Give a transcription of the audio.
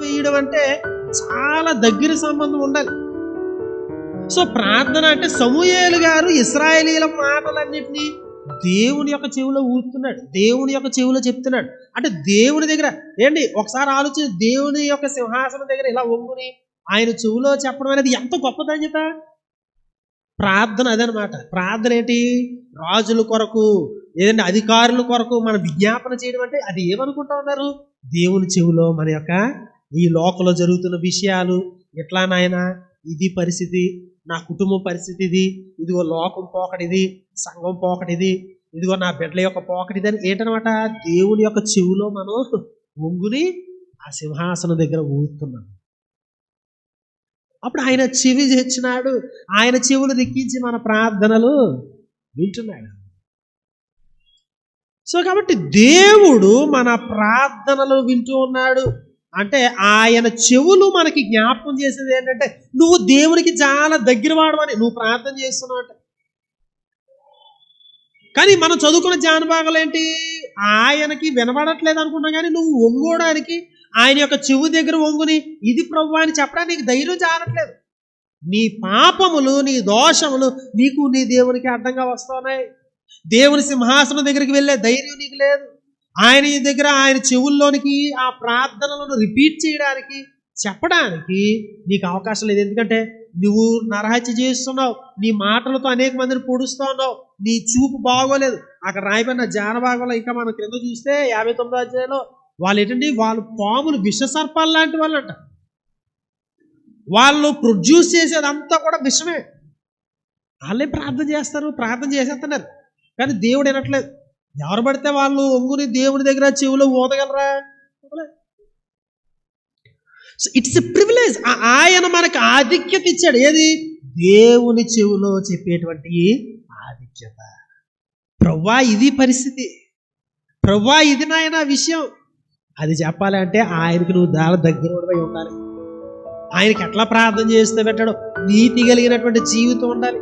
వేయడం అంటే చాలా దగ్గర సంబంధం ఉండాలి. సో ప్రార్థన అంటే సమూహేలు గారు ఇస్రాయేలీల మాటలన్నింటినీ దేవుని యొక్క చెవిలో ఊరుతున్నాడు దేవుని యొక్క చెవిలో చెప్తున్నాడు. అంటే దేవుని దగ్గర ఏంటి? ఒకసారి ఆలోచన దేవుని యొక్క సింహాసనం దగ్గర ఇలా ఒంగుని ఆయన చెవిలో చెప్పడం అనేది ఎంత గొప్ప ధన్యత? ప్రార్థన అదనమాట. ప్రార్థన ఏంటి? రాజుల కొరకు ఏదంటే అధికారుల కొరకు మనం విజ్ఞాపన చేయడం అంటే అది ఏమనుకుంటా ఉన్నారు? దేవుని చెవిలో మన యొక్క ఈ లోకంలో జరుగుతున్న విషయాలు. ఎట్లా నాయనా? ఇది పరిస్థితి నా కుటుంబ పరిస్థితి ఇది ఇదిగో లోకం పోకటిది సంఘం పోకటిది ఇదిగో నా బిడ్డల యొక్క పోకటిది అని ఏంటనమాట? దేవుని యొక్క చెవిలో మనం ఒంగుని ఆ సింహాసనం దగ్గర ఊరుతున్నాం అప్పుడు ఆయన చెవి తెచ్చినాడు ఆయన చెవులు రిక్కించి మన ప్రార్థనలు వింటున్నాడు. సో కాబట్టి దేవుడు మన ప్రార్థనలు వింటూ ఉన్నాడు. అంటే ఆయన చెవులు మనకి జ్ఞాపకం చేసేది ఏంటంటే నువ్వు దేవునికి చాలా దగ్గర వాడమని నువ్వు ప్రార్థన చేస్తున్నావు అంటే. కానీ మనం చదువుకున్న జానభాగాలు ఏంటి? ఆయనకి వినబడట్లేదు అనుకున్నా కానీ నువ్వు ఒంగోడానికి ఆయన యొక్క చెవు దగ్గర ఒంగుని ఇది ప్రభు అని చెప్పడానికి నీకు ధైర్యం చాలట్లేదు. నీ పాపములు నీ దోషములు నీకు నీ దేవునికి అడ్డంగా వస్తున్నాయి. దేవుని సింహాసనం దగ్గరికి వెళ్ళే ధైర్యం నీకు లేదు. ఆయన దగ్గర ఆయన చెవుల్లోనికి ఆ ప్రార్థనలను రిపీట్ చేయడానికి చెప్పడానికి నీకు అవకాశం లేదు. ఎందుకంటే నువ్వు నరహత్య చేస్తున్నావు. నీ మాటలతో అనేక మందిని పొడుస్తూ ఉన్నావు. నీ చూపు బాగోలేదు. అక్కడ రాయబడిన జానభాగంలో ఇంకా మనం క్రింద చూస్తే యాభై తొమ్మిదో అధ్యాయంలో వాళ్ళు ఏంటండి వాళ్ళు పాములు విషసర్పాలు లాంటి వాళ్ళు అంట వాళ్ళు ప్రొడ్యూస్ చేసేదంతా కూడా విషమే. వాళ్ళే ప్రార్థన చేస్తారు ప్రార్థన చేసేస్తున్నారు. కానీ దేవుడు వినట్లేదు. ఎవరు పడితే వాళ్ళు ఒంగుని దేవుని దగ్గర చెవులో ఊదగలరా? ఇట్స్ ఎ ప్రివిలేజ్ ఆయన మనకు ఆధిక్యత ఇచ్చాడు. ఏది? దేవుని చెవులో చెప్పేటువంటి ఆధిక్యత. ప్రవ్వా ఇది పరిస్థితి. ప్రవ్వా ఇది నాయన విషయం. అది చెప్పాలంటే ఆయనకు నువ్వు దాని దగ్గర ఉండాలి. ఆయనకి ఎట్లా ప్రార్థన చేస్తే పెట్టాడు? నీతి కలిగినటువంటి జీవితం ఉండాలి.